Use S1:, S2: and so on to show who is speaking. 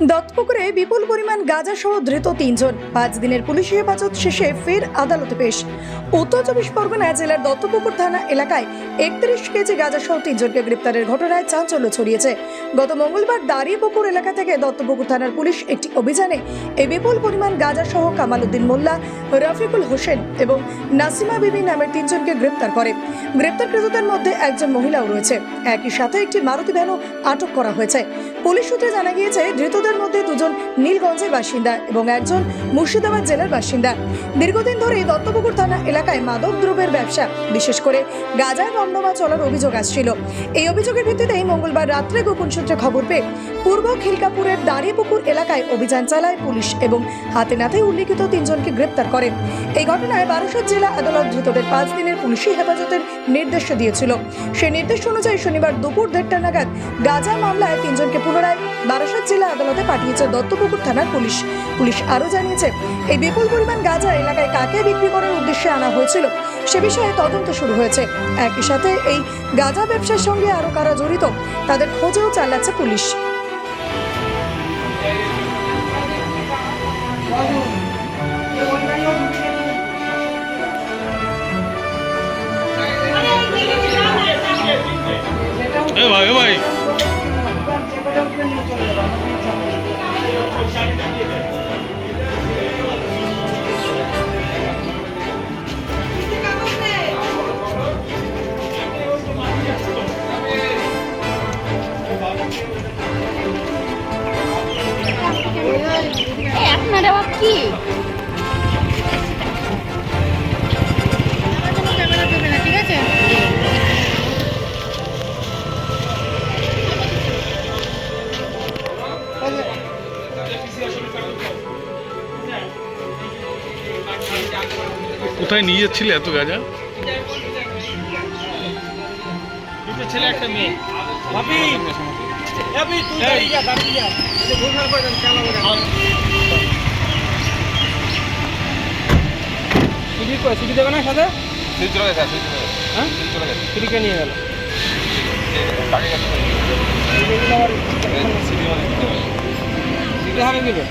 S1: দত্তপুকুরে বিপুল পরিমাণ গাঁজা সহ ধৃত তিনজন। পাঁচ দিনের পুলিশি হেফাজত শেষে ফের আদালতে পেশ। উত্তর চব্বিশ পরগনা জেলার দত্তপুকুর থানা এলাকায় একত্রিশ কেজি গাঁজা সহ তিনজনকে গ্রেপ্তারের ঘটনায় চাঞ্চল্য ছড়িয়েছে। গত মঙ্গলবার দাঁড়িয়েপুকুর এলাকা থেকে দত্তপুকুর থানার পুলিশ একটি অভিযানে এই বিপুল পরিমাণ গাঁজা সহ কামালউদ্দিন মোল্লা, রফিকুল হোসেন এবং নাসিমা বিবি নামের তিনজনকে গ্রেপ্তার করে। গ্রেপ্তারকৃতদের মধ্যে একজন মহিলাও রয়েছে। একই সাথে একটি মারুতি ভ্যানও আটক করা হয়েছে। পুলিশ সূত্রে জানা গিয়েছে, ধৃতদের মধ্যে দুজন নীলগঞ্জের বাসিন্দা এবং একজন মুর্শিদাবাদ জেলার বাসিন্দা। দীর্ঘদিন ধরে দত্তপুকুর থানা এলাকায় মাদক দ্রব্যের ব্যবসা, বিশেষ করে গাঁজার রমরমা চলার অভিযোগ আসছিল। এই অভিযোগের ভিত্তিতেই মঙ্গলবার রাত্রে গোপন সূত্রে খবর পেয়ে পূর্ব খিলকাপুরের দাঁড়িয়েপুকুর এলাকায় অভিযান চালায় পুলিশ এবং হাতে নাতে উল্লিখিত তিনজনকে গ্রেপ্তার করে। এই ঘটনায় বারাসত জেলা আদালত ধৃতদের পাঁচ দিনের পুলিশি হেফাজতের নির্দেশ দিয়েছিল। সেই নির্দেশ অনুযায়ী শনিবার দুপুর দেড়টা নাগাদ গাজা মামলায় তিনজনকে পুনরায় বারাসত জেলা আদালতে পাঠিয়েছে দত্তপুকুর থানার পুলিশ। পুলিশ আরও জানিয়েছে, এই বিপুল পরিমাণ গাঁজা এলাকায় কাকে বিক্রি করার উদ্দেশ্যে আনা হয়েছিল সে বিষয়ে তদন্ত শুরু হয়েছে। একই সাথে এই গাঁজা ব্যবসার সঙ্গে আরও কারা জড়িত, তাদের খোঁজেও চালাচ্ছে পুলিশ।
S2: ভাই ভাই।
S3: আবার কি?
S2: কোথায় নিয়ে যাচ্ছিলে এত গাঁজা?
S4: ছেলে একটা মেয়ে। ভাবি ভাবি তুই দাঁড়িয়ে যা দাঁড়িয়ে যা। এই করে কেন করে সুজি দেবে না সাথে?
S5: সুইচ চলে গেছে চলে গেছে।
S4: হ্যাঁ?
S5: সুইচ চলে গেছে।
S4: সুজিকে নিয়ে গেল?
S5: কাকে গেছে সিটি মানে দিতে হবে।
S4: দিতে